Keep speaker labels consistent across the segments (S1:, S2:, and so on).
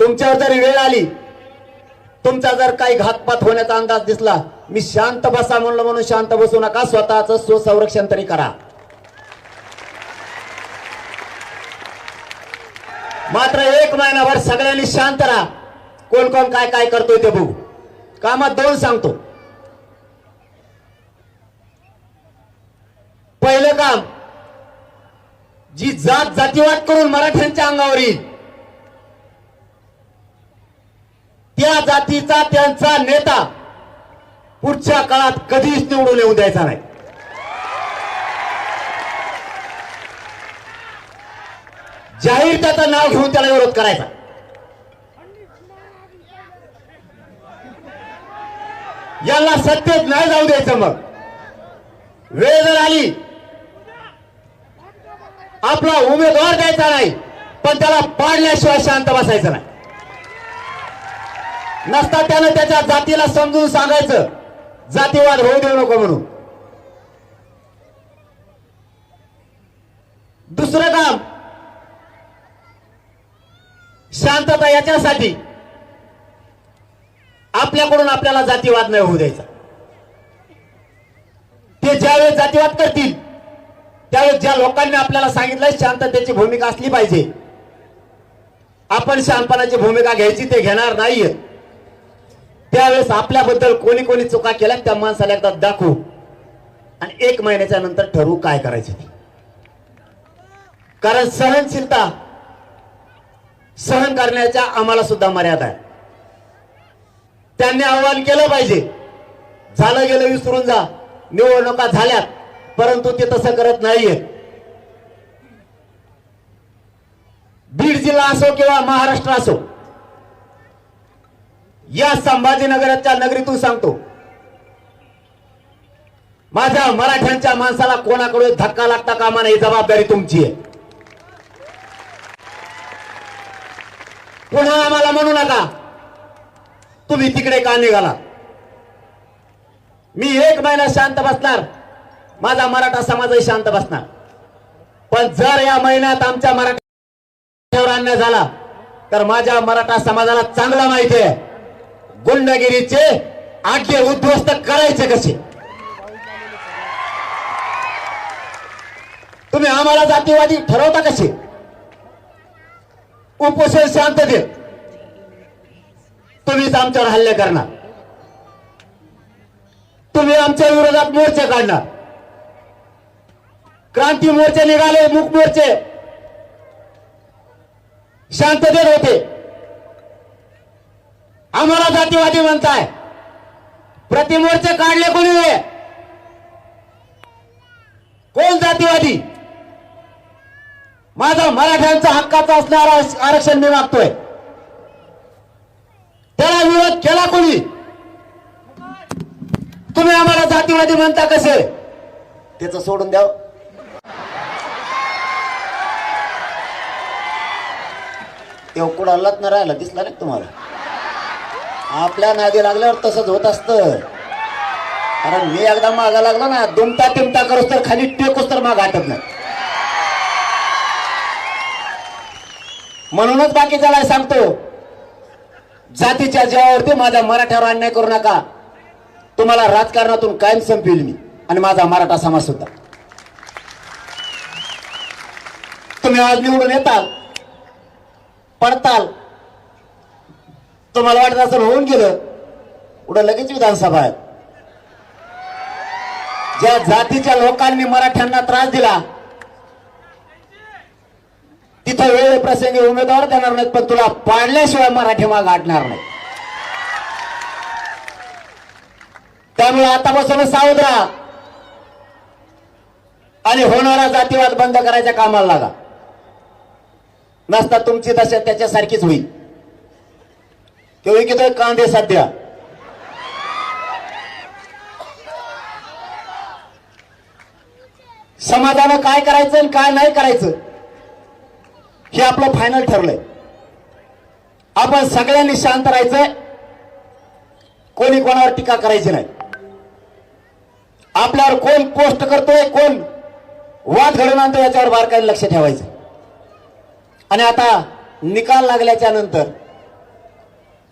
S1: तुमच्यावर जर वेळ आली तुमचा जर काही घातपात होण्याचा अंदाज दिसला मी शांत बसा म्हणलं म्हणून शांत बसू नका स्वतःच स्वसंरक्षण तरी करा. मात्र एक महिनाभर सगळ्यांनी शांत राहा. कोण कोण काय काय करतोय ते बघू. कामात दोन सांगतो. पहिलं काम जी जात जातीवाद करून मराठ्यांच्या अंगावर येईल त्या जातीचा त्यांचा नेता पुढच्या काळात कधीच निवडून येऊ द्यायचा नाही. जाहीर त्याचं नाव घेऊन त्याला विरोध करायचा. याला सत्तेत नाही जाऊ द्यायचं मग. वेळ जर आली आपला उमेदवार द्यायचा नाही पण त्याला पाडल्याशिवाय शांत बसायचं नाही. नसता त्यानं त्याच्या जातीला समजून सांगायचं. जातीवाद होऊ देऊ नको म्हणून. दुसरं काम शांतता याच्यासाठी आपल्याकडून आपल्याला जातीवाद नाही होऊ द्यायचा. ते ज्यावेळेस जातीवाद करतील त्यावेळेस ज्या लोकांनी आपल्याला सांगितलंय शांततेची भूमिका असली पाहिजे. आपण शांतपणाची भूमिका घ्यायची ते घेणार नाहीये. त्यावेळेस आपल्याबद्दल कोणी कोणी चुका केल्या त्या माणसाला एकदा दाखवू. आणि एक महिन्याच्या नंतर ठरवू काय करायचे ती. कारण सहनशीलता सहन करण्याच्या आम्हाला सुद्धा मर्यादा आहे. त्यांनी आव्हान केलं पाहिजे. झालं गेलं विसरून जा. निवडणुका झाल्यात परंतु ते तसं करत नाहीये. बीड जिल्हा असो किंवा महाराष्ट्र असो या संभाजीनगराच्या नगरीतून सांगतो. माझ्या मराठ्यांच्या माणसाला कोणाकडे धक्का लागता कामा नाही जबाबदारी तुमची आहे. पुन्हा आम्हाला म्हणू नका. तुम्ही तिकडे का निघाला? मी एक महिना शांत बसणार. माझा मराठा समाजही शांत बसणार. पण जर या महिन्यात आमच्या मराठ्यावर अन्याय झाला तर माझ्या मराठा समाजाला चांगला माहिती आहे. गुंडगिरीचे आड्डे उद्ध्वस्त करायचे कसे? तुम्ही आम्हाला जातीवादी ठरवता कसे? उपोषण शांततेत तुम्हीच आमच्यावर हल्ले करणार. तुम्ही आमच्या विरोधात मोर्चे काढणार. क्रांती मोर्चे निघाले मुख मोर्चे. शांततेत होते. आम्हाला जातीवादी म्हणताय. प्रतिमोर्चे काढले कोणी कोण जातीवादी? माझा मराठ्यांचा हक्काचा असणारा आरक्षण मी मागतोय. त्याला विरोध केला कोणी? तुम्ही आम्हाला जातीवादी म्हणता कसे? त्याच सोडून द्याव तेव्हा कुठं न राहिला दिसला नाही तुम्हाला? आपल्या नादी लागल्यावर तसंच होत असतं. कारण मी एकदा मागा लागलो ना दुमता तिमता करूस तर खाली टेकूस तर माग आटत नाही. म्हणूनच बाकीच्याला सांगतो जातीच्या जीवावरती माझ्या मराठ्यावर अन्याय करू नका. तुम्हाला राजकारणातून कायम संपविल मी आणि माझा मराठा समाज सुद्धा. तुम्ही आज निवडून येताल पडताल तुम्हाला वाटत असं होऊन गेलं. पुढं लगेच विधानसभा आहे ज्या जातीच्या लोकांनी मराठ्यांना त्रास दिला तिथं वेळ प्रसंगी उमेदवार देणार नाहीत पण तुला पाडल्याशिवाय मराठी माग गाठणार नाही. त्यामुळे आतापासून सावध राहा. आणि होणारा जातीवाद बंद करायच्या कामाला लागा. नसता तुमची दशा त्याच्यासारखीच होईल. तो विकतोय कांदे सध्या. समाजानं काय करायचं आणि काय नाही करायचं हे आपलं फायनल ठरलंय. आपण सगळ्यांनी शांत राहायचंय. कोणी कोणावर टीका करायची नाही. आपल्यावर कोण पोस्ट करतोय कोण वाद घडवून आणतो याच्यावर बारकाईने लक्ष ठेवायचं. आणि आता निकाल लागल्याच्या नंतर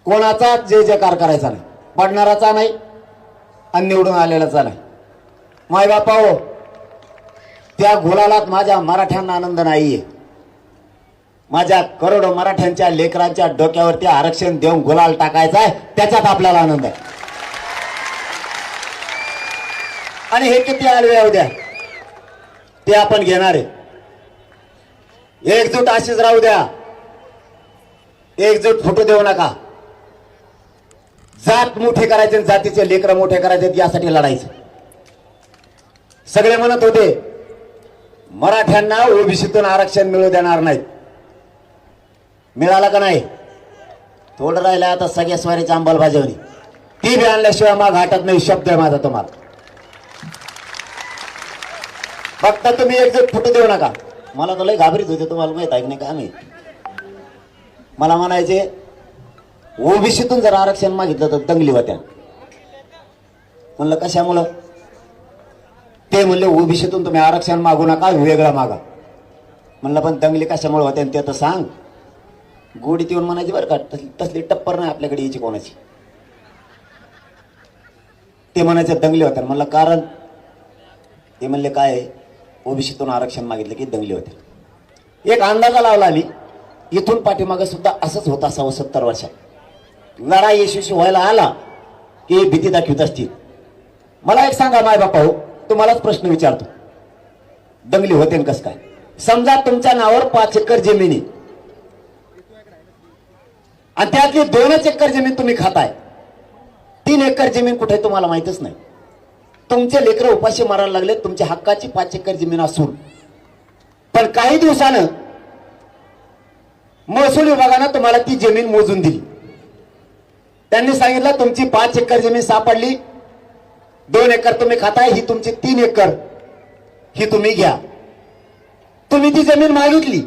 S1: कोणाचा जे जयकार करायचा नाही. पडणाराचा नाही आणि निवडून आलेलाचा नाही. माय बापा हो त्या गुलालात माझ्या मराठ्यांना आनंद नाहीये. माझ्या करोडो मराठ्यांच्या लेकरांच्या डोक्यावरती आरक्षण देऊन गुलाल टाकायचा आहे त्याच्यात आपल्याला आनंद आहे. आणि हे किती आलवे उद्या? ते आपण घेणार आहे. एकजूट अशीच राहू द्या. एकजूट फुटू देऊ नका. जात मोठे करायचे आणि जातीचे लेकर मोठे करायचे यासाठी लढायचं. सगळे म्हणत होते मराठ्यांना ओबीसीतून आरक्षण मिळू देणार नाहीत. मिळालं का नाही? थोडं राहिलं आता सगळ्या स्वारीची अंमलबजावणी ती बी आणल्याशिवाय मग हटत नाही शब्द आहे माझा तुम्हाला. फक्त तुम्ही एकजूट फुटू देऊ नका. मला तर लय घाबरीत होते तुम्हाला माहीत आहे की नाही का आम्ही? मला म्हणायचे ओबीसीतून जर आरक्षण मागितलं तर दंगली होत्या. म्हणलं कशामुळं? ते म्हणले ओबीसीतून तुम्ही आरक्षण मागू नका वेगळा मागा. म्हणलं पण दंगली कशामुळे होत्या ते तर सांग. गोडीत येऊन म्हणायची बरं का तसली तसली टप्पर नाही आपल्याकडे यायची कोणाची. ते म्हणायचे दंगली होत्या. म्हणलं कारण? ते म्हणले काय? ओबीसीतून आरक्षण मागितलं की दंगली होत्या. एक अंदाजा लावला आली इथून पाठीमागं सुद्धा असंच होत असावं सत्तर वर्षात. लढाई यशस्वी व्हायला आला की भीती दाखवत असतील. मला एक सांगा माय बापा हो तुम्हालाच प्रश्न विचारतो. दंगली होते कस काय? समजा तुमच्या नावावर पाच एकर जमिनी आणि त्यातली दोनच एकर जमीन तुम्ही खाताय. तीन एकर जमीन कुठे तुम्हाला माहितच नाही. तुमचे लेकर उपाशी मारायला लागले तुमच्या हक्काची पाच एकर जमीन असून. पण काही दिवसानं महसूल विभागानं तुम्हाला ती जमीन मोजून दिली. त्यांनी सांगितलं तुमची पाच एकर जमीन सापडली. दोन एकर तुम्ही खाताय ही तुमची तीन एकर. ही तुम्ही घ्या. तुम्ही ती जमीन मागितली.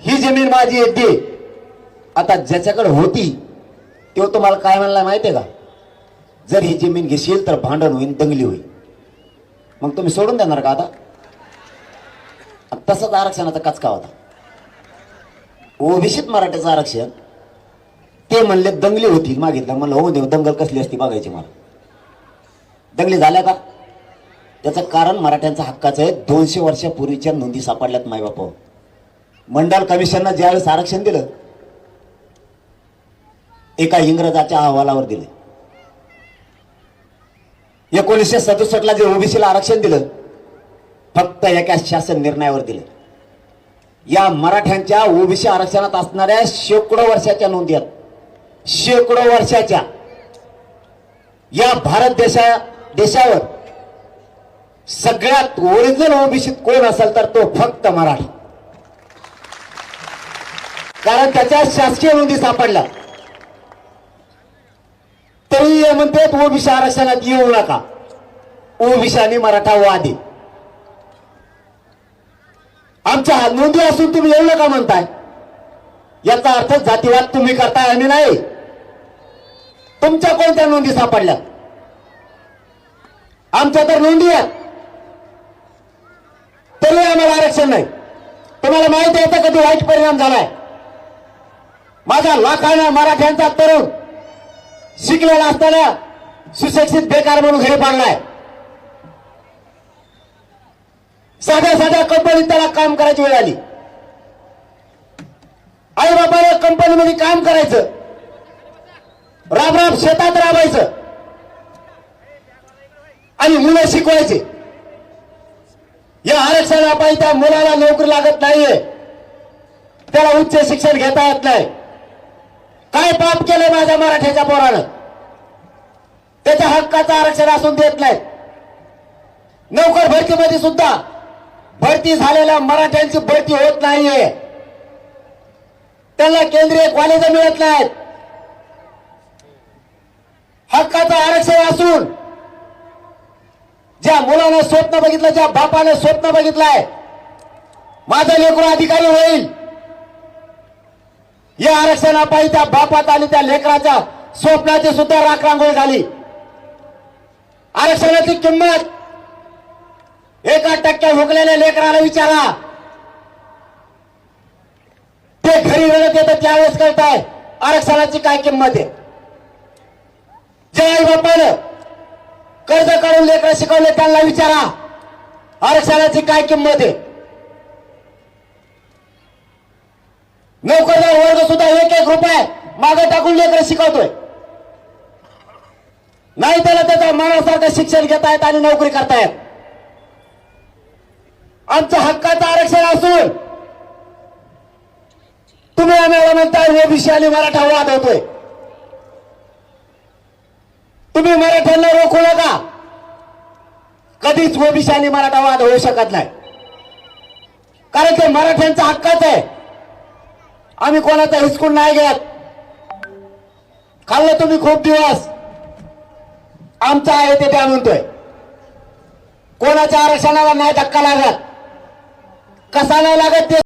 S1: ही जमीन माझी येते दे. आता ज्याच्याकडे होती तो तुम्हाला काय म्हणला माहितीये का? जर ही जमीन घेशील तर भांडण होईल दंगली होईल. मग तुम्ही सोडून देणार का आता? तसंच आरक्षणाचा कचका होता. ओबीसीत मराठ्याचं आरक्षण. ते म्हणले दंगली होती मागितलं. म्हणलं हो देव दंगल कसली असती बघायची मला. दंगली झाल्या का? त्याचं कारण मराठ्यांचा हक्काचं आहे. दोनशे वर्षापूर्वीच्या नोंदी सापडल्यात मायबाप. मंडल कमिशननं ज्यावेळेस आरक्षण दिलं एका इंग्रजाच्या अहवालावर दिले. एकोणीसशे सदुसष्टला जे ओबीसीला आरक्षण दिलं फक्त एका शासन निर्णयावर दिलं. या मराठ्यांच्या ओबीसी आरक्षणात असणाऱ्या शेकडो वर्षाच्या नोंदी आहेत. शेकडो वर्षाच्या या भारत देशा देशावर सगळ्यात ओरिजिनल ओबीसीत कोण असेल तर तो फक्त मराठा. कारण त्याच्या शासकीय नोंदी सापडल्या. तरी हे म्हणतात ओबीसी आरक्षणात येऊ नका. ओबीसी आणि मराठा वादी. आमच्या नोंदी असून तुम्ही येऊ नका म्हणताय. याचा अर्थ जातीवाद तुम्ही करताय आणि नाही. तुमच्या कोणत्या नोंदी सापडल्या? आमच्या तर नोंदी आहेत. तरी आम्हाला आरक्षण नाही. तुम्हाला माहिती आहे कधी वाईट परिणाम झालाय? माझा लाखांना मराठ्यांचा तरुण शिकलेला असताना सुशिक्षित बेकार म्हणून घरी पाडलाय. साध्या साध्या कंपनीत त्याला काम करायची वेळ आली. आई बाबाला कंपनीमध्ये काम करायचं. राब राब शेतात राबायचं. आणि मुलं शिकवायचे. या आरक्षणापाई त्या मुलाला नोकरी लागत नाहीये. त्याला उच्च शिक्षण घेता येत नाही. काय पाप केलंय माझ्या मराठ्याच्या पोरानं? त्याच्या हक्काचं आरक्षण असून देत नाही. नोकर भरतीमध्ये सुद्धा भरती झालेल्या मराठ्यांची भरती होत नाहीये. त्यांना केंद्रीय कॉलेज मिळत नाहीत. हक्काचं आरक्षण असून ज्या मुलानं स्वप्न बघितलं ज्या बापानं स्वप्न बघितलंय माझं लेकरू अधिकारी होईल. या आरक्षणापायी त्या बापात आणि त्या लेकराच्या स्वप्नाची सुद्धा राखरांगोळी झाली. आरक्षणाची किंमत एका टक्क्या हुकलेल्या लेकराला विचारा. ते घरी रडत येतं त्यावेळेस कळताय आरक्षणाची काय किंमत आहे. जे आई बापानं कर्ज काढून लेकर शिकवले त्यांना विचारा. आरक्षणाची काय किंमत आहे? नोकरदार वर्ग सुद्धा एक एक रुपये मागे टाकून लेकर शिकवतोय. नाही त्याला त्याचा मनासारखं शिक्षण घेतायत आणि नोकरी करतायत. आमच्या हक्काचं आरक्षण असून तुम्ही आम्हाला म्हणताय ओबीसी आणि मराठा वाद होतोय. तुम्ही मराठ्यांना रोखू नका. कधीच ओबीसी आणि मराठा वाद होऊ शकत नाही. कारण ते मराठ्यांचा हक्काच आहे. आम्ही कोणाचा हिसकून नाही घेत. खाल्लं तुम्ही खूप दिवस. आमचं आहे ते त्या म्हणतोय. कोणाच्या आरक्षणाला नाही धक्का लागत. कसा नाही लागत ते